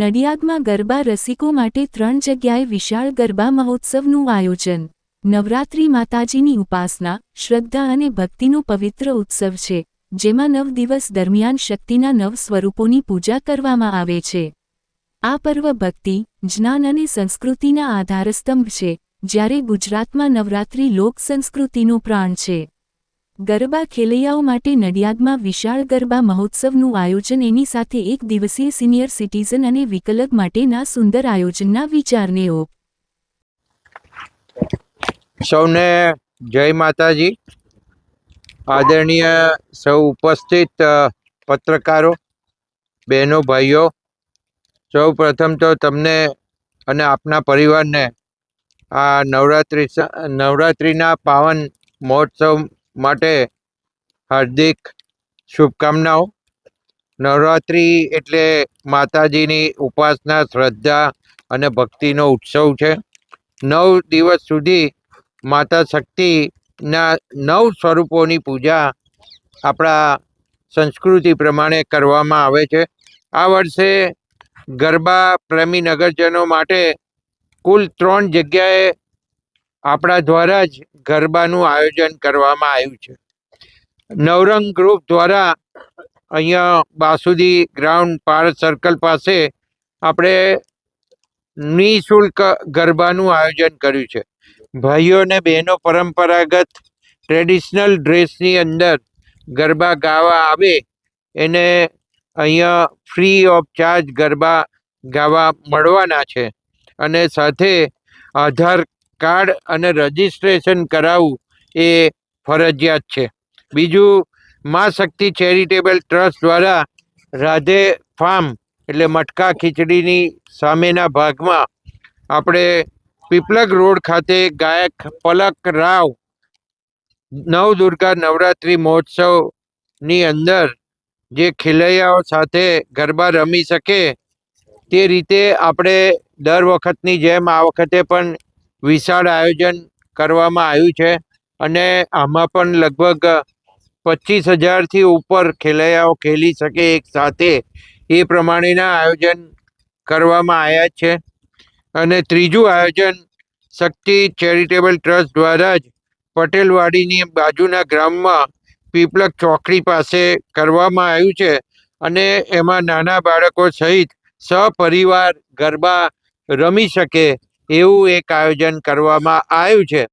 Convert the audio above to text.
નડિયાદમાં ગરબા રસિકો માટે ત્રણ જગ્યાએ વિશાળ ગરબા મહોત્સવનું આયોજન. નવરાત્રિ માતાજીની ઉપાસના, શ્રદ્ધા અને ભક્તિનો પવિત્ર ઉત્સવ છે, જેમાં નવ દિવસ દરમિયાન શક્તિના નવ સ્વરૂપોની પૂજા કરવામાં આવે છે. આ પર્વ ભક્તિ, જ્ઞાન અને સંસ્કૃતિના આધારસ્તંભ છે, જ્યારે ગુજરાતમાં નવરાત્રિ લોક સંસ્કૃતિનો પ્રાણ છે. ગરબા ખેલૈયાઓ માટે નડિયાદમાં વિશાળ ગરબા મહોત્સવનું આયોજન એની સાથે એક દિવસીય સિનિયર સિટીઝન અને વિકલગ માટેના સુંદર આયોજનના વિચારને ઓપ. સૌને જય માતાજી. આદરણીય સૌ ઉપસ્થિત પત્રકારો, બહેનો, ભાઈઓ, સૌ પ્રથમ તો તમને અને આપના પરિવારને આ નવરાત્રિ નવરાત્રિના પાવન મહોત્સવ માટે હાર્દિક શુભકામનાઓ. નવરાત્રિ એટલે માતાજીની ઉપાસના, શ્રદ્ધા અને ભક્તિનો ઉત્સવ છે. નવ દિવસ સુધી માતા શક્તિના નવ સ્વરૂપોની પૂજા આપણા સંસ્કૃતિ પ્રમાણે કરવામાં આવે છે. આ વર્ષે ગરબા પ્રેમી નગરજનો માટે કુલ ત્રણ જગ્યાએ આપણા દ્વારા જ ગરબાનું આયોજન કરવામાં આવ્યું છે. નવરંગ ગ્રુપ દ્વારા અહીંયા બાસુદી ગ્રાઉન્ડ પારસ સર્કલ પાસે આપણે નિઃશુલ્ક ગરબાનું આયોજન કર્યું છે. ભાઈઓ અને બહેનો પરંપરાગત ટ્રેડિશનલ ડ્રેસની અંદર ગરબા ગાવા આવે એને અહીંયા ફ્રી ઓફ ચાર્જ ગરબા ગાવા મળવાના છે અને સાથે આધાર કાર્ડ અને રજિસ્ટ્રેશન કરાવવું એ ફરજિયાત છે. બીજું, મા શક્તિ ચેરિટેબલ ટ્રસ્ટ દ્વારા રાધે ફાર્મ એટલે મટકા ખીચડીની સામેના ભાગમાં આપણે પીપલગ રોડ ખાતે ગાયક પલક રાવ નવદુર્ગા નવરાત્રિ મહોત્સવની અંદર જે ખેલૈયાઓ સાથે ગરબા રમી શકે તે રીતે આપણે દર વખતની જેમ આ વખતે પણ વિશાળ આયોજન કરવામાં આવ્યું છે અને આમાં પણ લગભગ પચીસ હજારથી ઉપર ખેલૈયાઓ ખેલી શકે એક સાથે એ પ્રમાણેના આયોજન કરવામાં આવ્યા છે. અને ત્રીજું આયોજન શક્તિ ચેરિટેબલ ટ્રસ્ટ દ્વારા જ પટેલવાડીની બાજુના ગ્રામમાં પીપલક ચોકડી પાસે કરવામાં આવ્યું છે અને એમાં નાના બાળકો સહિત સપરિવાર ગરબા રમી શકે એવું એક આયોજન કરવામાં આવ્યું છે.